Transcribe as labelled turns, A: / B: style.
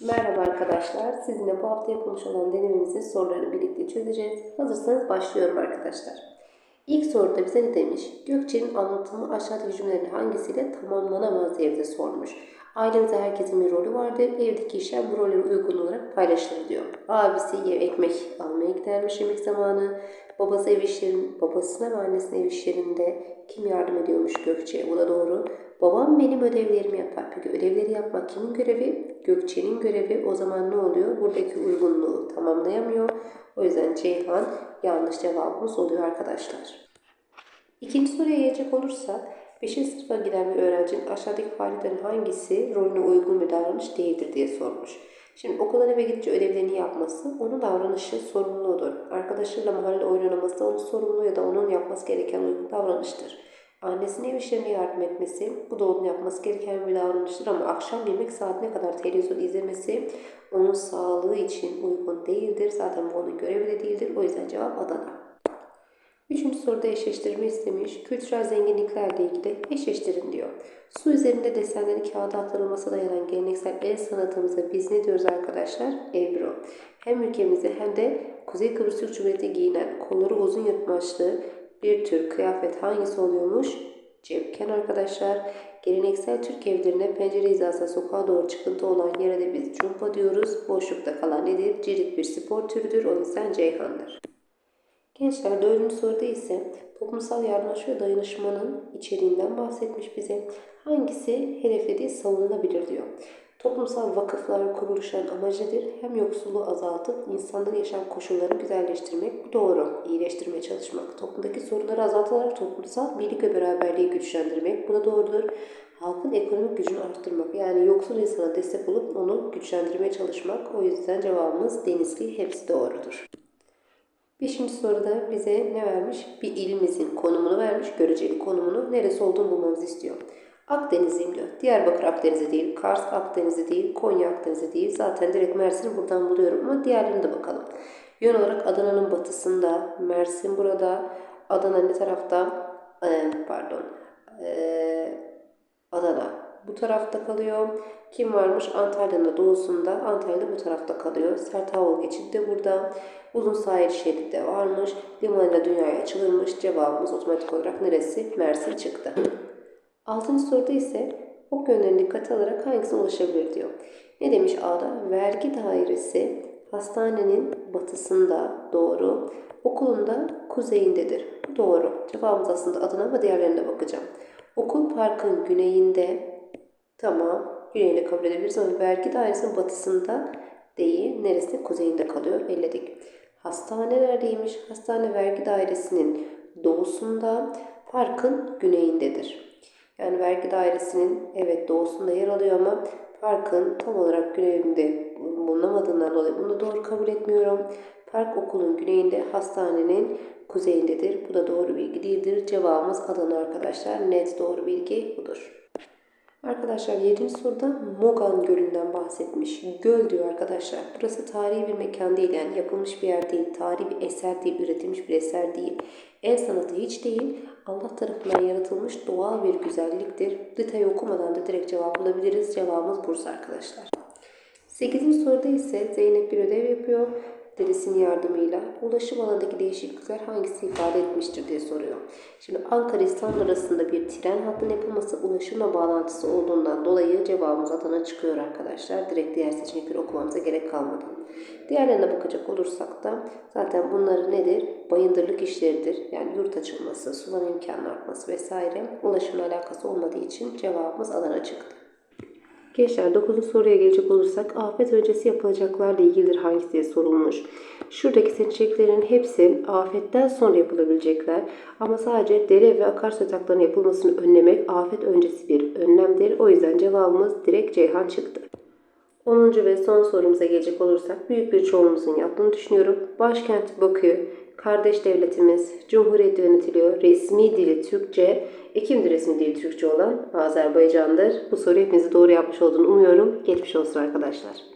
A: Merhaba arkadaşlar. Sizinle bu hafta yapılmış olan denememizin sorularını birlikte çözeceğiz. Hazırsanız başlıyorum arkadaşlar. İlk soruda bize ne demiş? Gökçe'nin anlatımı aşağıdaki cümlelerin hangisiyle tamamlanamaz bize sormuş. Ailemizde herkesin bir rolü vardır. Evdeki işler bu rollere uygun olarak paylaşılır diyor. Abisi ev ekmek almaya gidermiş yemek zamanı. Babası ev işlerin, babasına ve annesine ev işlerinde kim yardım ediyormuş Gökçe'ye? Bu da doğru. Babam benim ödevlerimi yapar. Peki ödevleri yapmak kimin görevi? Gökçe'nin görevi. O zaman ne oluyor? Buradaki uygunluğu tamamlayamıyor. O yüzden Ceyhan yanlış cevabımız oluyor arkadaşlar. İkinci soruya gelecek olursak 5. sınıfa giden bir öğrencinin aşağıdaki faaliyetlerin hangisi rolüne uygun bir davranış değildir diye sormuş. Şimdi okuldan eve gidince ödevlerini yapması onun davranışı sorumluluğudur. Arkadaşlarıyla mahalle oynaması onun sorumluluğu ya da onun yapması gereken uygun davranıştır. Annesinin ev işlerine yardım etmesi bu da onun yapması gereken bir davranıştır ama akşam yemek saatine kadar televizyon izlemesi onun sağlığı için uygun değildir. Zaten bu onun görevi de değildir. O yüzden cevap Adana. Üçüncü soruda eşleştirme istemiş. Kültürel zenginliklerle ilgili eşleştirin diyor. Su üzerinde desenleri kağıda aktarılmasına dayanan geleneksel el sanatımıza biz ne diyoruz arkadaşlar? Ebru. Hem ülkemizde hem de Kuzey Kıbrıs Türk Cumhuriyeti giyinen kolları uzun yırtmaçlı bir tür kıyafet hangisi oluyormuş? Cepken arkadaşlar. Geleneksel Türk evlerine pencere hizasına sokağa doğru çıkıntı olan yere de biz cumpa diyoruz. Boşlukta kalan nedir? Cirit bir spor türüdür. O yüzden Ceyhan'dır. Gençler dördüncü soruda ise toplumsal yardımlaşma ve dayanışmanın içeriğinden bahsetmiş bize. Hangisi hedeflediği savunulabilir diyor. Toplumsal vakıflar kuruluşların amacı nedir? Hem yoksulluğu azaltıp insanların yaşam koşullarını güzelleştirmek, bu doğru, iyileştirmeye çalışmak. Toplumdaki sorunları azaltarak toplumsal birlik ve beraberliği güçlendirmek, bu da doğrudur. Halkın ekonomik gücünü arttırmak, yani yoksul insana destek olup onu güçlendirmeye çalışmak. O yüzden cevabımız denizli, hepsi doğrudur. Beşinci soruda bize ne vermiş? Bir ilimizin konumunu vermiş, göreceli konumunu, neresi olduğunu bulmamızı istiyor. Akdeniz'im diyor. Diyarbakır Akdeniz'i değil, Kars Akdeniz'i değil, Konya Akdeniz'i değil. Zaten direkt Mersin'i buradan buluyorum ama diğerlerine de bakalım. Yön olarak Adana'nın batısında, Mersin burada, Adana ne tarafta? Ee, pardon. Ee, Adana bu tarafta kalıyor. Kim varmış? Antalya'nın doğusunda. Antalya bu tarafta kalıyor. Sert hava geçidi de burada. Uzun sahil şeridi de varmış. Limanıyla dünyaya açılırmış. Cevabımız otomatik olarak neresi? Mersin çıktı. Altıncı soruda ise ok yönlerini dikkate alarak hangisine ulaşabilir diyor. Ne demiş A'da? Vergi dairesi hastanenin batısında doğru. Okulun da kuzeyindedir. Doğru. Cevabımız aslında adına ama diğerlerine bakacağım. Okul parkın güneyinde tamam güneyinde kabul edebiliriz ama vergi dairesinin batısında değil. Neresi? Kuzeyinde kalıyor. Elledik. Hastane neredeymiş? Hastane vergi dairesinin doğusunda, parkın güneyindedir. Yani vergi dairesinin evet doğusunda yer alıyor ama parkın tam olarak güneyinde bulunamadığından dolayı bunu doğru kabul etmiyorum. Park okulun güneyinde, hastanenin kuzeyindedir. Bu da doğru bilgi değildir. Cevabımız Adana arkadaşlar. Net doğru bilgi budur. Arkadaşlar 7. soruda Mogan Gölü'nden bahsetmiş. Göl diyor arkadaşlar. Burası tarihi bir mekan değil yani yapılmış bir yer değil. Tarihi bir eser değil, üretilmiş bir eser değil. El sanatı hiç değil. Allah tarafından yaratılmış doğal bir güzelliktir. Detayı okumadan da direkt cevap bulabiliriz. Cevabımız Bursa arkadaşlar. 8. soruda ise Zeynep bir ödev yapıyor dedesinin yardımıyla ulaşım alanındaki değişiklikler hangisi ifade etmiştir diye soruyor. Şimdi Ankara İstanbul arasında bir tren hattının yapılması ulaşımla bağlantısı olduğundan dolayı cevabımız Adana çıkıyor arkadaşlar. Direkt diğer seçenekleri okumamıza gerek kalmadı. Diğerlerine bakacak olursak da zaten bunları nedir? Bayındırlık işleridir. Yani yurt açılması, sulama imkanı artması vesaire ulaşımla alakası olmadığı için cevabımız Adana çıktı. Gençler 9. soruya gelecek olursak afet öncesi yapılacaklarla ilgilidir hangisi diye sorulmuş. Şuradaki seçeneklerin hepsi afetten sonra yapılabilecekler ama sadece dere ve akarsu yataklarının yapılmasını önlemek afet öncesi bir önlemdir. O yüzden cevabımız direkt Ceyhan çıktı. 10. ve son sorumuza gelecek olursak büyük bir çoğunluğumuzun yaptığını düşünüyorum. Başkent Bakü, kardeş devletimiz, Cumhuriyet yönetiliyor. Resmi dili Türkçe, Ekim'de resmi dili Türkçe olan Azerbaycan'dır. Bu soru hepinizi doğru yapmış olduğunu umuyorum. Geçmiş olsun arkadaşlar.